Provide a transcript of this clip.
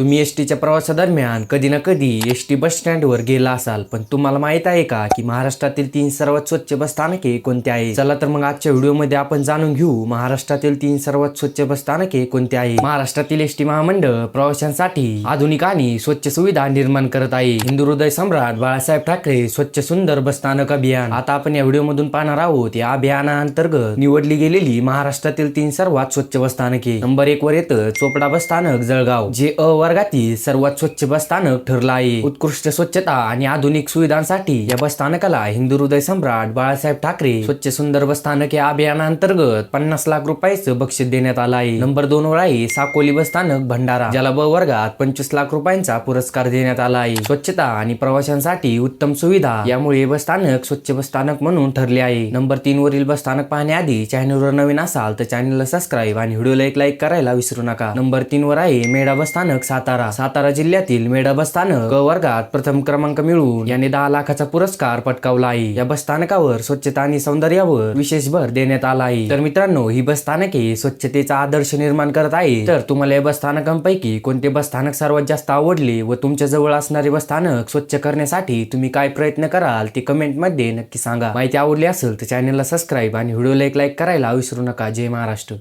तुम्ही एस टीच्या प्रवासादरम्यान कधी ना कधी एस टी बस स्टँडवर गेला असाल पण तुम्हाला माहीत आहे का की महाराष्ट्रातील तीन सर्वात स्वच्छ बस स्थानके कोणती आहे चला तर मग आजच्या व्हिडिओमध्ये आपण जाणून घेऊ महाराष्ट्रातील तीन सर्वात स्वच्छ बस स्थानके कोणती आहे महाराष्ट्रातील एस टी महामंडळ प्रवाशांसाठी आधुनिक आणि स्वच्छ सुविधा निर्माण करत आहे. हिंदू हृदय सम्राट बाळासाहेब ठाकरे स्वच्छ सुंदर बस स्थानक अभियान. आता आपण या व्हिडिओमधून पाहणार आहोत या अभियानाअंतर्गत निवडली गेलेली महाराष्ट्रातील तीन सर्वात स्वच्छ बस स्थानके. नंबर एक वर येतं चोपडा बस स्थानक जळगाव जे अ वर्गातील सर्वात स्वच्छ बस स्थानक ठरलं आहे. उत्कृष्ट स्वच्छता आणि आधुनिक सुविधांसाठी या बस स्थानकाला हिंदू हृदय सम्राट बाळासाहेब ठाकरे स्वच्छ सुंदर बस स्थानक या अभियानाअंतर्गत पन्नास लाख रुपयाचं बक्षीस देण्यात आलं आहे. नंबर दोन वर आहे साकोली बस स्थानक भंडारा ज्याला ब वर्गात पंचवीस लाख रुपयांचा पुरस्कार देण्यात आला आहे. स्वच्छता आणि प्रवाशांसाठी उत्तम सुविधा यामुळे बस स्थानक स्वच्छ बस स्थानक म्हणून ठरले आहे. नंबर तीन वरील बस स्थानक पाहण्याआधी चॅनलवर नवीन असाल तर चॅनलला सबस्क्राईब आणि व्हिडिओला एक लाईक करायला विसरू नका. नंबर तीन वर आहे मेढा बस स्थानक सातारा सातारा जिल्ह्यातील मेढा बस स्थानक वर्गात प्रथम क्रमांक मिळवून याने दहा लाखाचा पुरस्कार पटकावला आहे या बस स्थानकावर स्वच्छता आणि सौंदर्यावर विशेष भर देण्यात आला आहे तर मित्रांनो ही बसस्थानके स्वच्छतेचा आदर्श निर्माण करत आहे तर तुम्हाला या बस स्थानकांपैकी कोणते बस स्थानक सर्वात जास्त आवडले व तुमच्या जवळ असणारे बस स्थानक स्वच्छ करण्यासाठी तुम्ही काय प्रयत्न कराल ते कमेंटमध्ये नक्की सांगा. माहिती आवडली असेल तर चॅनलला सबस्क्राईब आणि व्हिडिओला एक लाईक करायला विसरू नका. जय महाराष्ट्र.